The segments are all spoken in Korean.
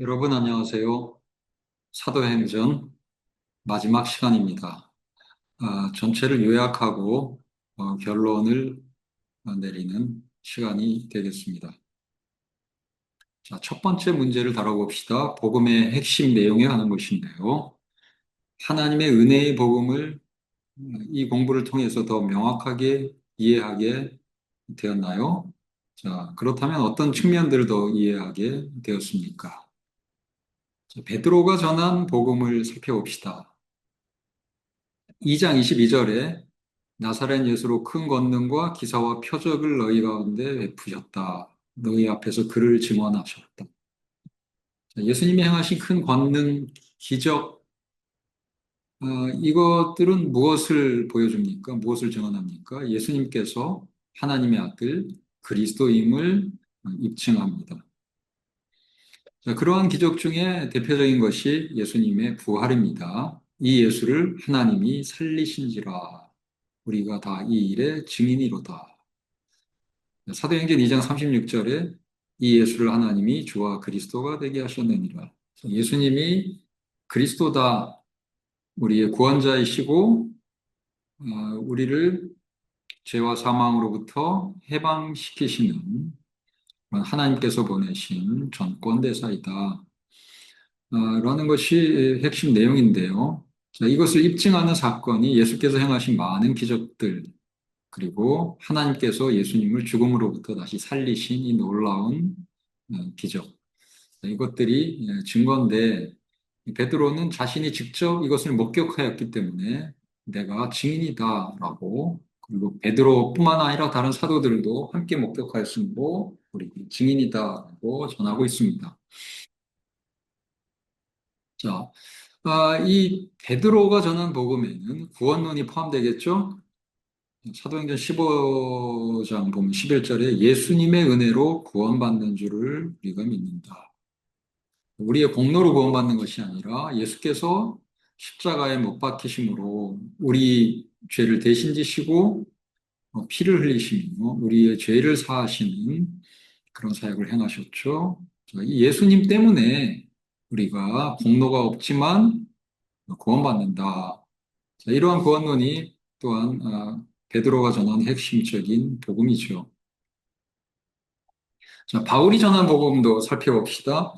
여러분 안녕하세요. 사도행전 마지막 시간입니다. 아, 전체를 요약하고 어, 결론을 내리는 시간이 되겠습니다. 자, 첫 번째 문제를 다뤄봅시다. 복음의 핵심 내용에 관한 것인데요. 하나님의 은혜의 복음을 어, 이 공부를 통해서 더 명확하게 이해하게 되었나요? 자, 그렇다면 어떤 측면들을 더 이해하게 되었습니까? 베드로가 전한 복음을 살펴봅시다. 2장 22절에 나사렛 예수로 큰 권능과 기사와 표적을 너희 가운데 베푸셨다. 너희 앞에서 그를 증언하셨다. 예수님이 행하신 큰 권능, 기적, 어, 이것들은 무엇을 보여줍니까? 무엇을 증언합니까? 예수님께서 하나님의 아들 그리스도임을 입증합니다. 자, 그러한 기적 중에 대표적인 것이 예수님의 부활입니다. 이 예수를 하나님이 살리신지라 우리가 다 이 일의 증인이로다. 사도행전 2장 36절에 이 예수를 하나님이 주와 그리스도가 되게 하셨느니라. 예수님이 그리스도다 우리의 구원자이시고 어, 우리를 죄와 사망으로부터 해방시키시는 하나님께서 보내신 전권대사이다. 어, 라는 것이 핵심 내용인데요. 자, 이것을 입증하는 사건이 예수께서 행하신 많은 기적들, 그리고 하나님께서 예수님을 죽음으로부터 다시 살리신 이 놀라운 어, 기적. 이것들이 예, 증거인데, 베드로는 자신이 직접 이것을 목격하였기 때문에 내가 증인이다라고 그리고 베드로뿐만 아니라 다른 사도들도 함께 목격하였으므로 우리 증인이다고 전하고 있습니다. 자, 아, 이 베드로가 전한 복음에는 구원론이 포함되겠죠? 사도행전 15장 보면 11절에 예수님의 은혜로 구원받는 줄을 우리가 믿는다. 우리의 공로로 구원받는 것이 아니라 예수께서 십자가에 못 박히심으로 우리 죄를 대신 지시고 어, 피를 흘리시며 우리의 죄를 사하시는 그런 사역을 행하셨죠. 예수님 때문에 우리가 공로가 없지만 구원받는다. 이러한 구원론이 또한 아, 베드로가 전한 핵심적인 복음이죠. 자, 바울이 전한 복음도 살펴봅시다.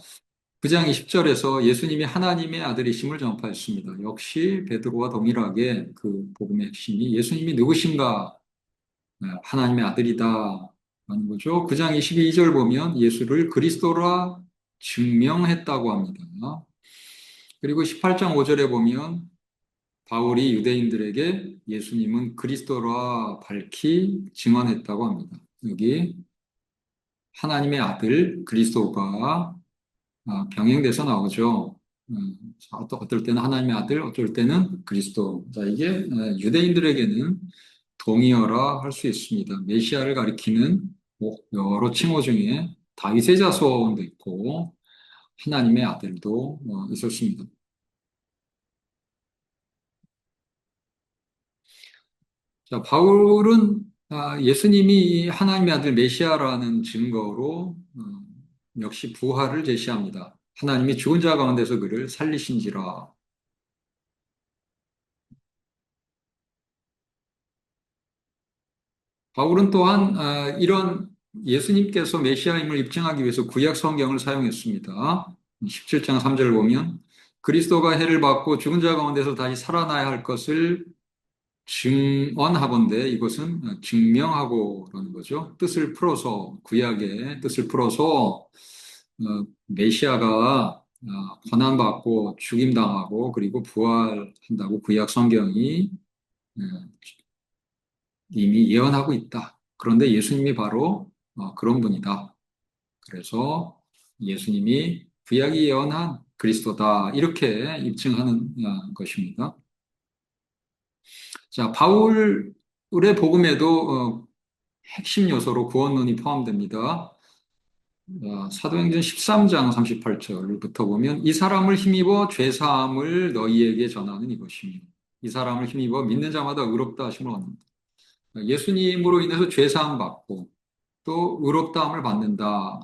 9장 20절에서 예수님이 하나님의 아들이심을 전파했습니다. 역시 베드로와 동일하게 그 복음의 핵심이 예수님이 누구신가? 네, 하나님의 아들이다. 하는 거죠. 9장 22절 보면 예수를 그리스도라 증명했다고 합니다. 그리고 18장 5절에 보면 바울이 유대인들에게 예수님은 그리스도라 밝히 증언했다고 합니다. 여기 하나님의 아들 그리스도가 아, 병행돼서 나오죠. 음, 어떨 때는 하나님의 아들, 어떨 때는 그리스도. 자, 이게 어, 유대인들에게는 동의어라 할 수 있습니다. 메시아를 가리키는 뭐 여러 칭호 중에 다윗의 자손도 있고 하나님의 아들도 어, 있었습니다. 자, 바울은 아, 예수님이 하나님의 아들 메시아라는 증거로 어, 역시 부활을 제시합니다. 하나님이 죽은 자 가운데서 그를 살리신지라. 바울은 또한 아, 이런 예수님께서 메시아임을 입증하기 위해서 구약 성경을 사용했습니다. 17장 3절을 보면 그리스도가 해를 받고 죽은 자 가운데서 다시 살아나야 할 것을 증언하건대 이것은 증명하고라는 거죠. 뜻을 풀어서 구약의 뜻을 풀어서 어, 메시아가 어, 고난받고 죽임당하고 그리고 부활한다고 구약 성경이 어, 이미 예언하고 있다. 그런데 예수님이 바로 그런 분이다. 그래서 예수님이 구약이 예언한 그리스도다. 이렇게 입증하는 것입니다. 자, 바울의 복음에도 핵심 요소로 구원론이 포함됩니다. 어, 사도행전 13장 38절부터 보면 이 사람을 힘입어 죄사함을 너희에게 전하는 이것이며 이 사람을 힘입어 믿는 자마다 의롭다 하심을 얻는다. 예수님으로 인해서 죄사함 받고 또 의롭다함을 받는다.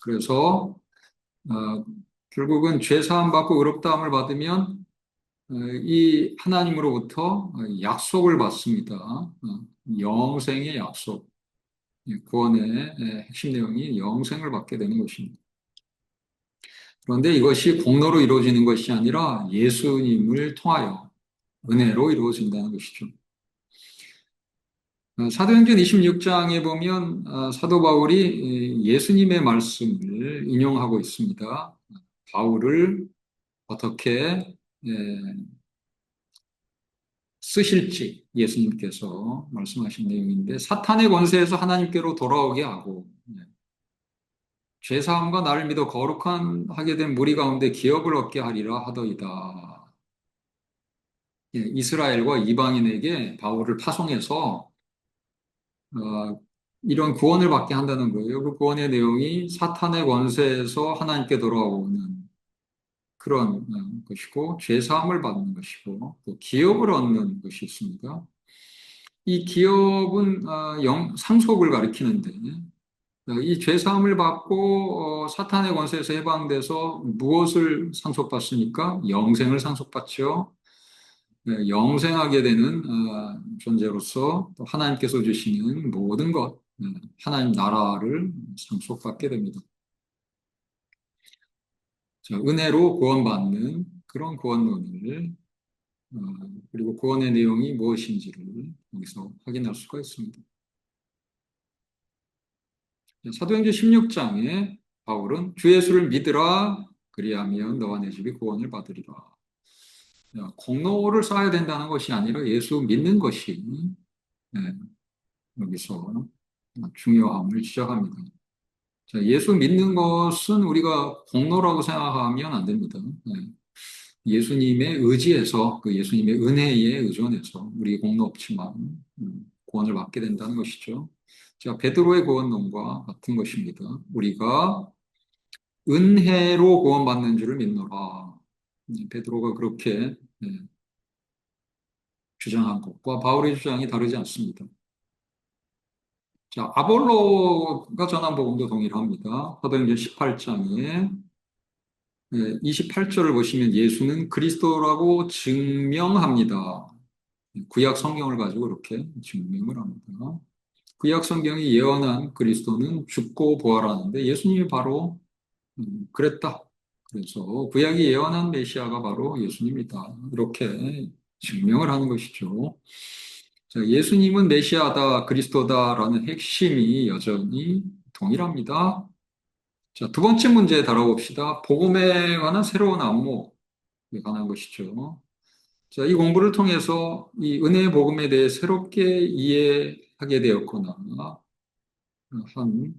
그래서 어, 결국은 죄 사함 받고 의롭다함을 받으면 어, 이 하나님으로부터 약속을 받습니다. 어, 영생의 약속. 예, 구원의 핵심 내용이 영생을 받게 되는 것입니다. 그런데 이것이 공로로 이루어지는 것이 아니라 예수님을 통하여 은혜로 이루어진다는 것이죠. 어, 사도행전 26장에 보면 사도 바울이 예수님의 말씀을 인용하고 있습니다. 바울을 어떻게 쓰실지 예수님께서 말씀하신 내용인데 사탄의 권세에서 하나님께로 돌아오게 하고 예, 죄사함과 나를 믿어 거룩한 하게 된 무리 가운데 기업을 얻게 하리라 하더이다. 예, 이스라엘과 이방인에게 바울을 파송해서 어, 이런 구원을 받게 한다는 거예요. 그 구원의 내용이 사탄의 권세에서 하나님께 돌아오는 그런 어, 것이고 죄사함을 받는 것이고 또 기업을 얻는 것이 있습니다. 이 기업은 어, 영, 상속을 가리키는데 어, 이 죄사함을 받고 사탄의 권세에서 해방돼서 무엇을 상속받습니까? 영생을 상속받죠. 네, 영생하게 되는 존재로서 하나님께서 주시는 모든 것, 하나님 나라를 상속받게 됩니다. 은혜로 구원받는 그런 구원론을 어, 그리고 구원의 내용이 무엇인지를 여기서 확인할 수가 있습니다. 사도행전 16장에 바울은 주 예수를 믿으라 그리하면 너와 내 집이 구원을 받으리라. 공로를 쌓아야 된다는 것이 아니라 예수 믿는 것이 네, 여기서 중요함을 지적합니다. 자, 예수 믿는 것은 우리가 공로라고 생각하면 안 됩니다. 네. 예수님의 의지에서, 그 예수님의 은혜에 의존해서 우리 공로 없지만 음, 구원을 받게 된다는 것이죠. 자, 베드로의 구원론과 같은 것입니다. 우리가 은혜로 구원받는 줄을 믿노라. 네, 베드로가 그렇게 네, 주장한 것과 바울의 주장이 다르지 않습니다. 자, 아볼로가 전한 복음도 동일합니다. 사도행전 18장에 28절을 보시면 예수는 그리스도라고 증명합니다. 구약 성경을 가지고 이렇게 증명을 합니다. 구약 성경이 예언한 그리스도는 죽고 부활하는데 예수님이 바로 음, 그랬다. 그래서 구약이 예언한 메시아가 바로 예수님이다. 이렇게 증명을 하는 것이죠. 예수님은 메시아다, 그리스도다라는 핵심이 여전히 동일합니다. 자, 두 번째 문제 다뤄봅시다. 복음에 관한 새로운 안목에 관한 것이죠. 자, 이 공부를 통해서 이 은혜의 복음에 대해 새롭게 이해하게 되었거나 한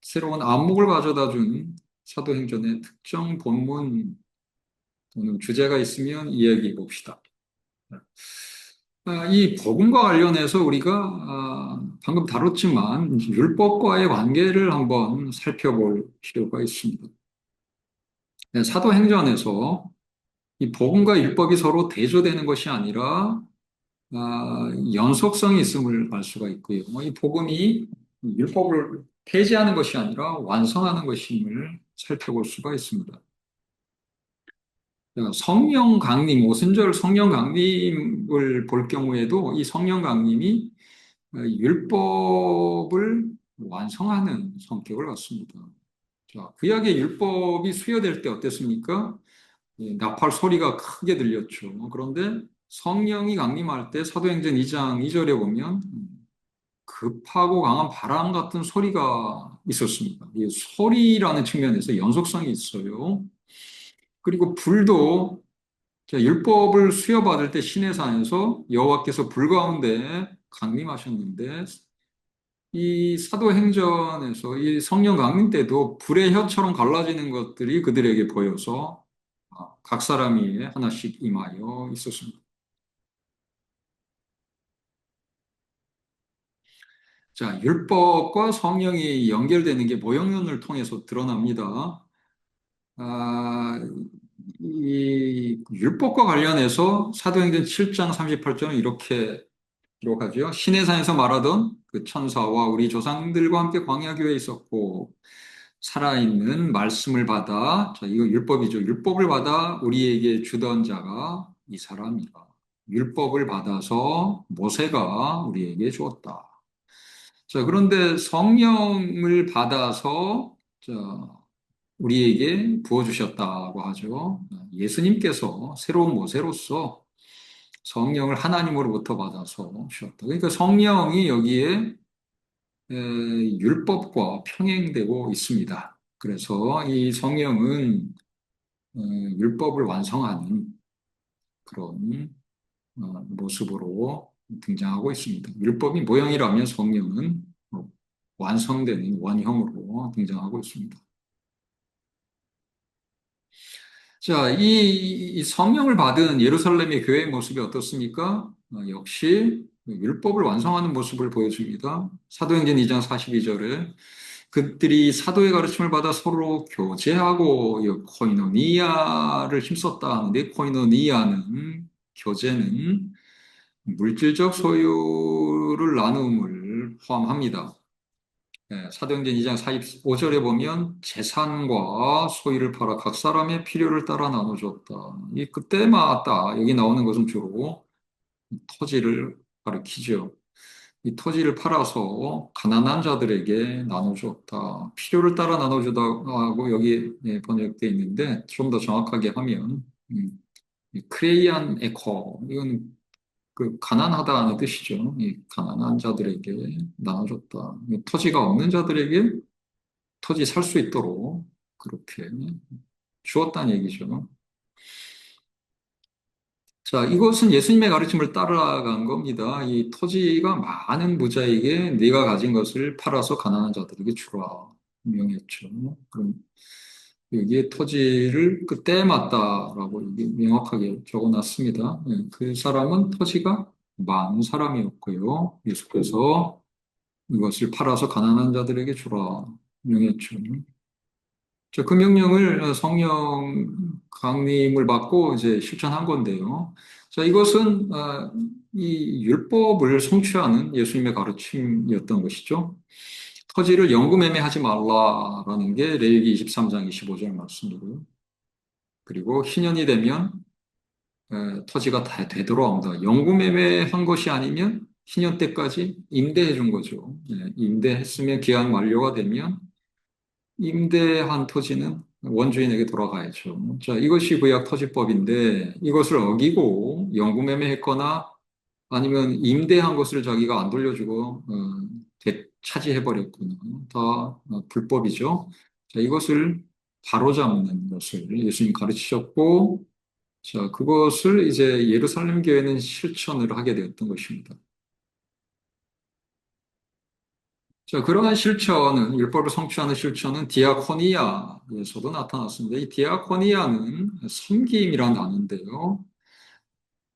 새로운 안목을 가져다 준 사도행전의 특정 본문 또는 주제가 있으면 이야기해 봅시다. 아, 이 복음과 관련해서 우리가 아, 방금 다뤘지만 율법과의 관계를 한번 살펴볼 필요가 있습니다. 네, 사도행전에서 이 복음과 율법이 서로 대조되는 것이 아니라 아, 연속성이 있음을 알 수가 있고요. 이 복음이 율법을 폐지하는 것이 아니라 완성하는 것임을 살펴볼 수가 있습니다. 성령 강림, 오순절 성령 강림을 볼 경우에도 이 성령 강림이 율법을 완성하는 성격을 갖습니다. 자, 구약의 율법이 수여될 때 어땠습니까? 예, 나팔 소리가 크게 들렸죠. 그런데 성령이 강림할 때 사도행전 2장 2절에 보면 급하고 강한 바람 같은 소리가 있었습니다. 이 소리라는 측면에서 연속성이 있어요. 그리고 불도 율법을 수여받을 때 시내산에서 여호와께서 불 가운데 강림하셨는데 이 사도행전에서 이 성령 강림 때도 불의 혀처럼 갈라지는 것들이 그들에게 보여서 아, 각 사람이 하나씩 임하여 있었습니다. 자, 율법과 성령이 연결되는 게 모형론을 통해서 드러납니다. 아, 이 율법과 관련해서 사도행전 7장 38절은 이렇게 기록하죠. 시내산에서 말하던 그 천사와 우리 조상들과 함께 광야 교회에 있었고 살아있는 말씀을 받아, 자, 이거 율법이죠. 율법을 받아 우리에게 주던 자가 이 사람이라. 율법을 받아서 모세가 우리에게 주었다. 자, 그런데 성령을 받아서, 자, 우리에게 부어주셨다고 하죠. 예수님께서 새로운 모세로서 성령을 하나님으로부터 받아서 주셨다. 그러니까 성령이 여기에 율법과 평행되고 있습니다. 그래서 이 성령은 어, 율법을 완성하는 그런 어, 모습으로 등장하고 있습니다. 율법이 모형이라면 성령은 완성되는 원형으로 등장하고 있습니다. 자, 이, 이 성령을 받은 예루살렘의 교회의 모습이 어떻습니까? 어, 역시 율법을 완성하는 모습을 보여줍니다. 사도행전 2장 42절에 그들이 사도의 가르침을 받아 서로 교제하고 코이노니아를 힘썼다 하는데 코이노니아는 교제는 물질적 소유를 나눔을 포함합니다. 네, 사도행전 2장 45절에 보면 재산과 소유를 팔아 각 사람의 필요를 따라 나눠줬다. 이 그때마다 여기 나오는 것은 주로 토지를 가르키죠. 이 토지를 팔아서 가난한 자들에게 나눠줬다. 필요를 따라 나눠주다고 여기 예, 번역되어 있는데 좀 더 정확하게 하면 음, 크레이안 에코 이건 그 가난하다는 뜻이죠. 이 가난한 자들에게 나눠줬다. 토지가 없는 자들에게 토지 살 수 있도록 그렇게 주었다는 얘기죠. 자, 이것은 예수님의 가르침을 따라간 겁니다. 이 토지가 많은 부자에게 네가 가진 것을 팔아서 가난한 자들에게 주라. 명했죠. 그럼 여기에 토지를 그때 맞다라고 명확하게 적어놨습니다. 네, 그 사람은 토지가 많은 사람이었고요. 예수께서 이것을 팔아서 가난한 자들에게 주라 명했죠. 자, 그 명령을 성령 강림을 받고 이제 실천한 건데요. 자, 이것은 어, 이 율법을 성취하는 예수님의 가르침이었던 것이죠. 토지를 연금매매하지 말라라는 게 레위기 23장 25절 말씀이고요. 그리고 희년이 되면 토지가 다 되돌아온다. 연금매매한 것이 아니면 희년 때까지 임대해 준 거죠. 예, 임대했으면 기한 만료가 되면 임대한 토지는 원주인에게 돌아가야죠. 자, 이것이 구약 토지법인데 이것을 어기고 연금매매했거나 아니면 임대한 것을 자기가 안 돌려주고 어, 차지해버렸구나. 다 어, 불법이죠. 자, 이것을 바로잡는 것을 예수님 가르치셨고, 자, 그것을 이제 예루살렘 교회는 실천을 하게 되었던 것입니다. 자, 그러한 실천은, 율법을 성취하는 실천은 디아코니아에서도 나타났습니다. 이 디아코니아는 섬김이란 단어인데요.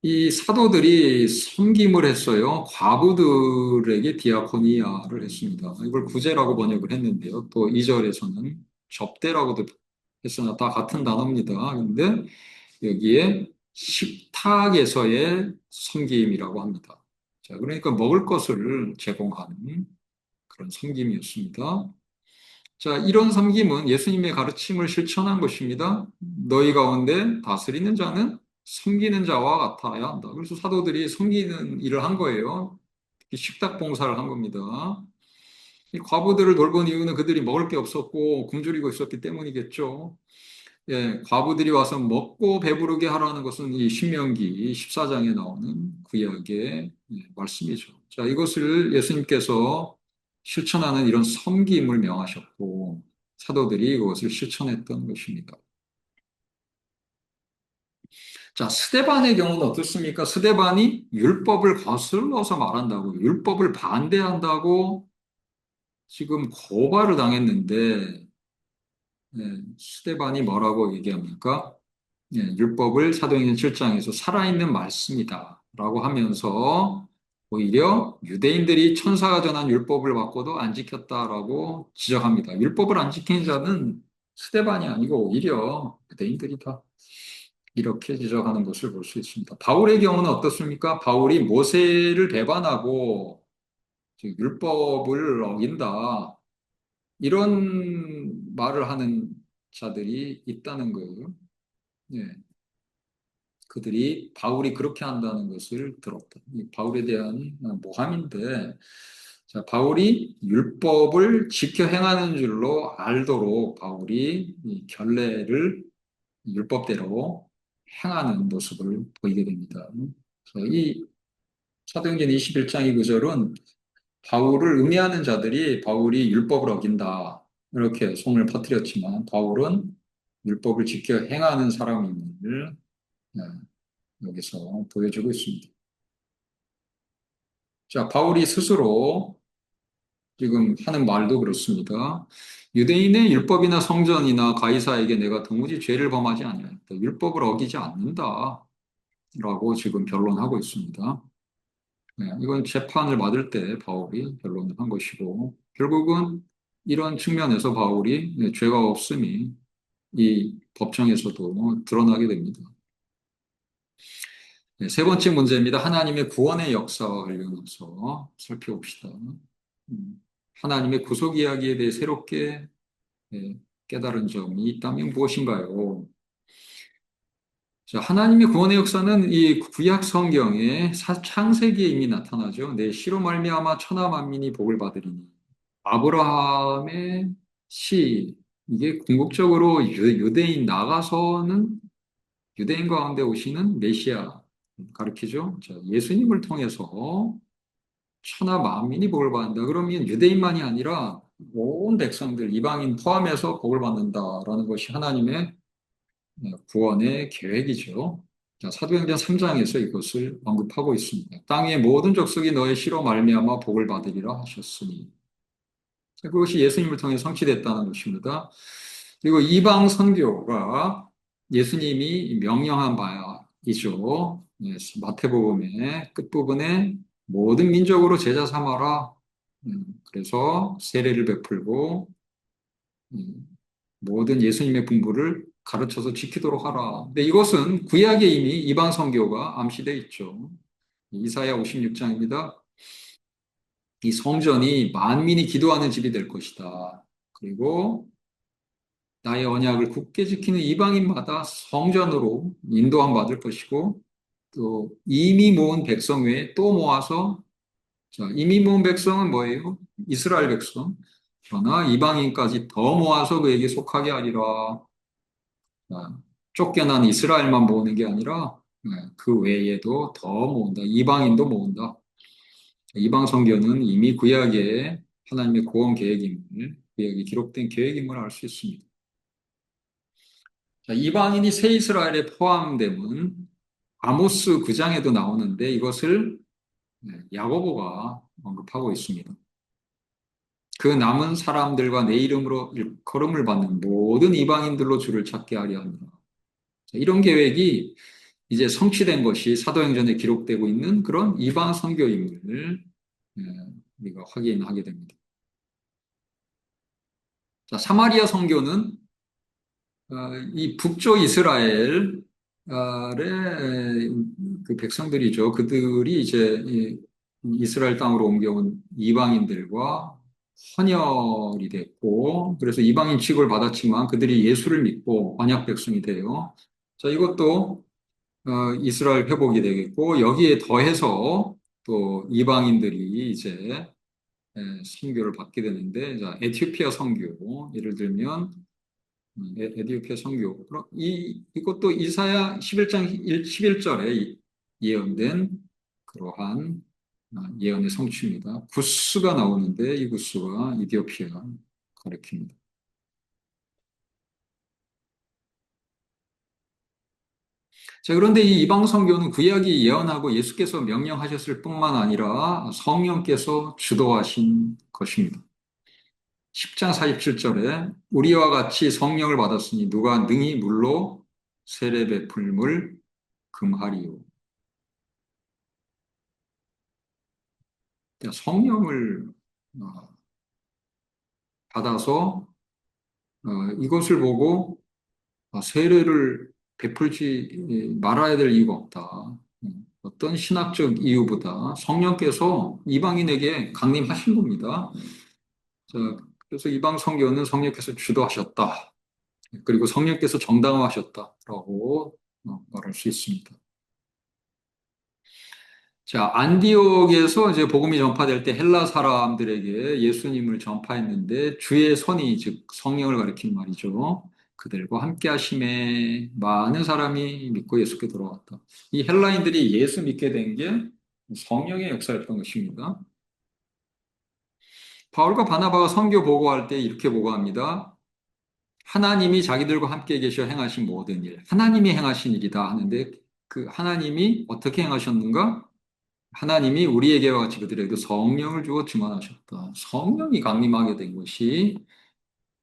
이 사도들이 섬김을 했어요. 과부들에게 디아코니아를 했습니다. 이걸 구제라고 번역을 했는데요. 또 2절에서는 접대라고도 했으나 다 같은 단어입니다. 그런데 여기에 식탁에서의 섬김이라고 합니다. 자, 그러니까 먹을 것을 제공하는 그런 섬김이었습니다. 자, 이런 섬김은 예수님의 가르침을 실천한 것입니다. 너희 가운데 다스리는 자는 섬기는 자와 같아야 한다. 그래서 사도들이 섬기는 일을 한 거예요. 식탁 봉사를 한 겁니다. 이 과부들을 돌본 이유는 그들이 먹을 게 없었고 굶주리고 있었기 때문이겠죠. 예, 과부들이 와서 먹고 배부르게 하라는 것은 이 신명기 14장에 나오는 구약의 예, 말씀이죠. 자, 이것을 예수님께서 실천하는 이런 섬김을 명하셨고 사도들이 이것을 실천했던 것입니다. 자, 스데반의 경우는 어떻습니까? 스데반이 율법을 거슬러서 말한다고, 율법을 반대한다고 지금 고발을 당했는데, 네, 스데반이 뭐라고 얘기합니까? 네, 율법을 사도행전 7장에서 살아있는 말씀이다. 라고 하면서 오히려 유대인들이 천사가 전한 율법을 받고도 안 지켰다라고 지적합니다. 율법을 안 지킨 자는 스데반이 아니고 오히려 유대인들이다. 이렇게 지적하는 것을 볼 수 있습니다. 바울의 경우는 어떻습니까? 바울이 모세를 배반하고 율법을 어긴다. 이런 말을 하는 자들이 있다는 거예요. 예. 그들이 바울이 그렇게 한다는 것을 들었다. 바울에 대한 모함인데, 자, 바울이 율법을 지켜 행하는 줄로 알도록 바울이 이 결례를 율법대로 행하는 모습을 보이게 됩니다. 이 사도행전 21장 이 구절은 바울을 음해하는 자들이 바울이 율법을 어긴다 이렇게 소문을 퍼뜨렸지만 바울은 율법을 지켜 행하는 사람임을 네, 여기서 보여주고 있습니다. 자, 바울이 스스로 지금 하는 말도 그렇습니다. 유대인의 율법이나 성전이나 가이사에게 내가 도무지 죄를 범하지 아니하였다. 율법을 어기지 않는다. 라고 지금 변론하고 있습니다. 네, 이건 재판을 받을 때 바울이 변론을 한 것이고, 결국은 이런 측면에서 바울이 네, 죄가 없음이 이 법정에서도 드러나게 됩니다. 네, 세 번째 문제입니다. 하나님의 구원의 역사와 관련해서 살펴봅시다. 음, 하나님의 구속 이야기에 대해 새롭게 네, 깨달은 점이 있다면 무엇인가요? 자, 하나님의 구원의 역사는 이 구약 성경의 창세기에 이미 나타나죠. 내 시로 말미암아 천하 만민이 복을 받으리니 아브라함의 시 이게 궁극적으로 유대인 나가서는 유대인 가운데 오시는 메시아 가르치죠. 자, 예수님을 통해서 천하 만민이 복을 받는다. 그러면 유대인만이 아니라 온 백성들 이방인 포함해서 복을 받는다라는 것이 하나님의 네, 구원의 계획이죠. 자, 사도행전 3장에서 이것을 언급하고 있습니다. 땅의 모든 족속이 너의 시로 말미암아 복을 받으리라 하셨으니 자, 그것이 예수님을 통해 성취됐다는 것입니다. 그리고 이방 선교가 예수님이 명령한 바이죠. 네, 마태복음의 끝부분에 모든 민족으로 제자 삼아라. 음, 그래서 세례를 베풀고 음, 모든 예수님의 분부를 가르쳐서 지키도록 하라. 근데 이것은 구약에 이미 이방 선교가 암시되어 있죠. 이사야 56장입니다. 이 성전이 만민이 기도하는 집이 될 것이다. 그리고 나의 언약을 굳게 지키는 이방인마다 성전으로 인도함 받을 것이고 또 이미 모은 백성 외에 또 모아서 자, 이미 모은 백성은 뭐예요? 이스라엘 백성. 그러나 이방인까지 더 모아서 그에게 속하게 하리라. 쫓겨난 이스라엘만 모으는 게 아니라 네, 그 외에도 더 모은다. 이방인도 모은다. 이방 성경은 이미 구약에 하나님의 구원 계획임을 구약에 기록된 계획임을 알 수 있습니다. 자, 이방인이 새 이스라엘에 포함됨은 아모스 9장에도 나오는데 이것을 네, 야고보가 언급하고 있습니다. 그 남은 사람들과 내 이름으로 걸음을 받는 모든 이방인들로 주를 찾게 하려 합니다. 이런 계획이 이제 성취된 것이 사도행전에 기록되고 있는 그런 이방 선교임을 예, 우리가 확인하게 됩니다. 자, 사마리아 선교는 어, 이 북쪽 이스라엘의 그 백성들이죠. 그들이 이제 이스라엘 땅으로 옮겨온 이방인들과 헌혈이 됐고, 그래서 이방인 취급을 받았지만 그들이 예수를 믿고 언약 백성이 돼요. 자, 이것도 어, 이스라엘 회복이 되겠고, 여기에 더해서 또 이방인들이 이제 에, 선교를 받게 되는데, 자, 에티오피아 선교, 예를 들면, 음, 에, 에티오피아 선교. 이, 이것도 이사야 11장 1, 11절에 예언된 그러한 아, 예언의 성취입니다. 구스가 나오는데 이 구스가 이디오피아 가리킵니다. 자, 그런데 이 이방 성교는 구약이 예언하고 예수께서 명령하셨을 뿐만 아니라 성령께서 주도하신 것입니다. 10장 47절에 우리와 같이 성령을 받았으니 누가 능히 물로 세례 베풀물 금하리요. 성령을 어, 받아서 어, 이것을 보고 어, 세례를 베풀지 말아야 될 이유가 없다. 어떤 신학적 이유보다 성령께서 이방인에게 강림하신 겁니다. 그래서 이방 선교는 성령께서 주도하셨다. 그리고 성령께서 정당화하셨다라고 어, 말할 수 있습니다. 자, 안디옥에서 이제 복음이 전파될 때 헬라 사람들에게 예수님을 전파했는데 주의 선이 즉 성령을 가리키는 말이죠. 그들과 함께 하심에 많은 사람이 믿고 예수께 돌아왔다. 이 헬라인들이 예수 믿게 된 게 성령의 역사였던 것입니다. 바울과 바나바가 선교 보고할 때 이렇게 보고합니다. 하나님이 자기들과 함께 계셔 행하신 모든 일, 하나님이 행하신 일이다 하는데 그 하나님이 어떻게 행하셨는가? 하나님이 우리에게와 같이 그들에게 성령을 주어 증언하셨다. 성령이 강림하게 된 것이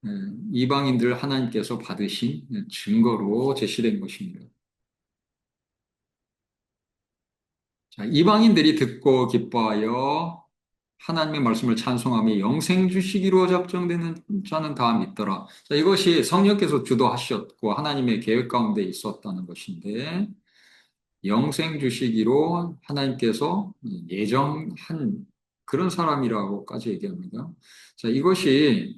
예, 이방인들 하나님께서 받으신 증거로 제시된 것입니다. 자, 이방인들이 듣고 기뻐하여 하나님의 말씀을 찬송하며 영생 주시기로 작정되는 자는 다 믿더라. 자, 이것이 성령께서 주도하셨고 하나님의 계획 가운데 있었다는 것인데 영생 주시기로 하나님께서 예정한 그런 사람이라고까지 얘기합니다. 자, 이것이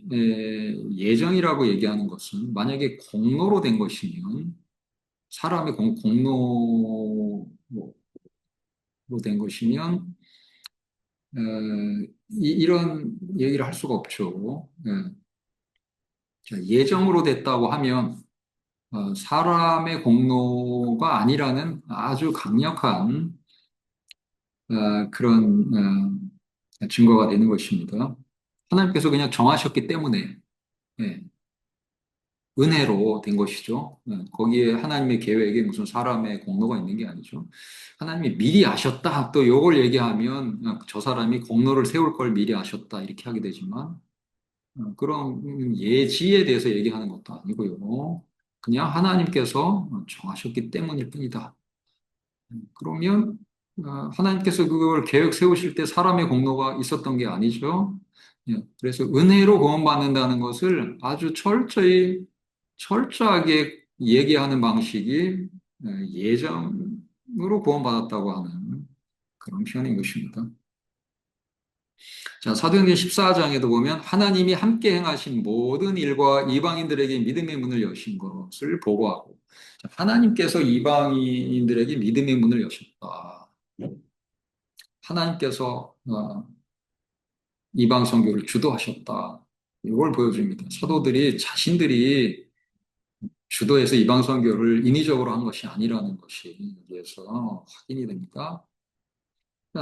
예정이라고 얘기하는 것은 만약에 공로로 된 것이면 사람의 공, 공로로 된 것이면 이, 런 얘기를 할 수가 없죠. 자, 예정으로 됐다고 하면 어, 사람의 공로가 아니라는 아주 강력한 어, 그런 어, 증거가 되는 것입니다. 하나님께서 그냥 정하셨기 때문에 예, 은혜로 된 것이죠. 예, 거기에 하나님의 계획에 무슨 사람의 공로가 있는 게 아니죠. 하나님이 미리 아셨다. 또 요걸 얘기하면 저 사람이 공로를 세울 걸 미리 아셨다. 이렇게 하게 되지만 그런 예지에 대해서 얘기하는 것도 아니고요. 그냥 하나님께서 정하셨기 때문일 뿐이다. 그러면 어, 하나님께서 그걸 계획 세우실 때 사람의 공로가 있었던 게 아니죠. 예, 그래서 은혜로 구원받는다는 것을 아주 철저히 철저하게 얘기하는 방식이 어, 예정으로 구원받았다고 하는 그런 표현인 것입니다. 자, 사도행전 14장에도 보면 하나님이 함께 행하신 모든 일과 이방인들에게 믿음의 문을 여신 것을 보고하고 하나님께서 이방인들에게 믿음의 문을 여셨다. 하나님께서 어, 이방 선교를 주도하셨다. 이걸 보여줍니다. 사도들이 자신들이 주도해서 이방 선교를 인위적으로 한 것이 아니라는 것이 여기에서 확인이 됩니다.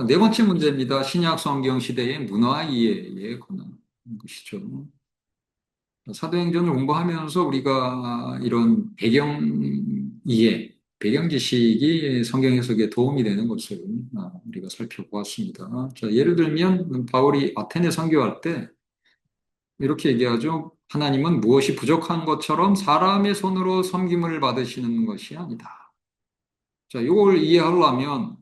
네 번째 문제입니다. 신약 성경 시대의 문화 이해에 관한 것이죠. 사도행전을 공부하면서 우리가 이런 배경 이해, 배경 지식이 성경 해석에 도움이 되는 것을 우리가 살펴보았습니다. 자, 예를 들면 바울이 아테네 선교할 때 이렇게 얘기하죠. 하나님은 무엇이 부족한 것처럼 사람의 손으로 섬김을 받으시는 것이 아니다. 자, 이걸 이해하려면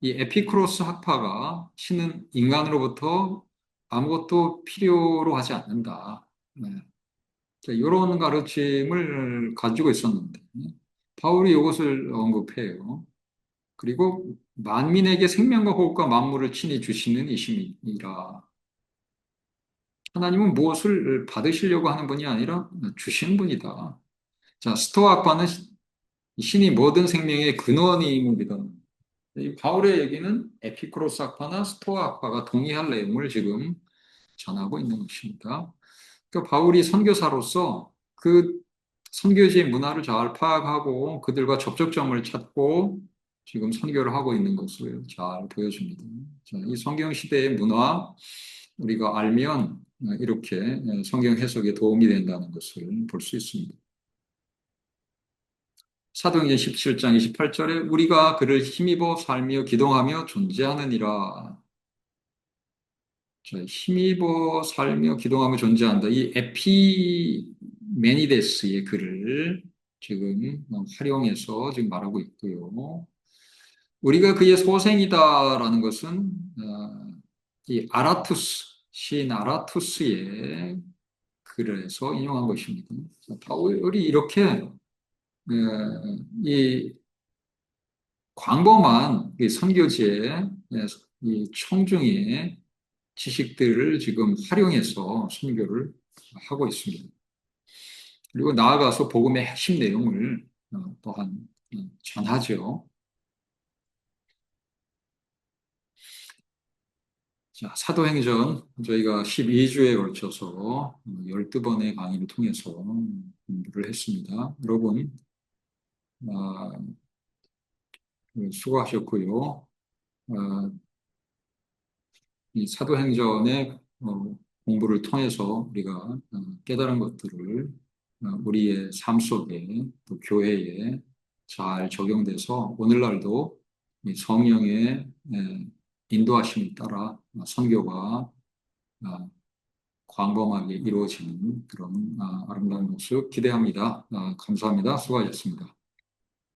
이 에피크로스 학파가 신은 인간으로부터 아무것도 필요로 하지 않는다. 네. 이런 가르침을 가지고 있었는데 바울이 이것을 언급해요. 그리고 만민에게 생명과 호흡과 만물을 친히 주시는 이심이라. 하나님은 무엇을 받으시려고 하는 분이 아니라 주시는 분이다. 자, 스토아 학파는 신이 모든 생명의 근원임을 믿었는 이 바울의 얘기는 에피크로스 학파나 스토아 학파가 동의할 내용을 지금 전하고 있는 것입니다. 그러니까 바울이 선교사로서 그 선교지의 문화를 잘 파악하고 그들과 접촉점을 찾고 지금 선교를 하고 있는 것을 잘 보여줍니다. 자, 이 성경 시대의 문화 우리가 알면 이렇게 성경 해석에 도움이 된다는 것을 볼 수 있습니다. 사도행전 17장 28절에 우리가 그를 힘입어 살며 기동하며 존재하느니라. 힘입어 살며 기동하며 존재한다. 이 에피메니데스의 글을 지금 활용해서 지금 말하고 있고요. 우리가 그의 소생이다라는 것은 어, 이 아라투스 시인 아라투스의 글에서 인용한 것입니다. 바울이 이렇게 예, 이 광범한 선교지의 예, 이 청중의 지식들을 지금 활용해서 선교를 하고 있습니다. 그리고 나아가서 복음의 핵심 내용을 어, 또한 어, 전하죠. 자, 사도행전 저희가 12주에 걸쳐서 12번의 강의를 통해서 공부를 했습니다. 여러분 아, 수고하셨고요. 아, 이 사도행전의 어, 공부를 통해서 우리가 어, 깨달은 것들을 어, 우리의 삶 속에 또 교회에 잘 적용돼서 오늘날도 이 성령의 에, 인도하심에 따라 선교가 어, 광범하게 이루어지는 그런 아, 아름다운 모습 기대합니다. 아, 감사합니다. 수고하셨습니다.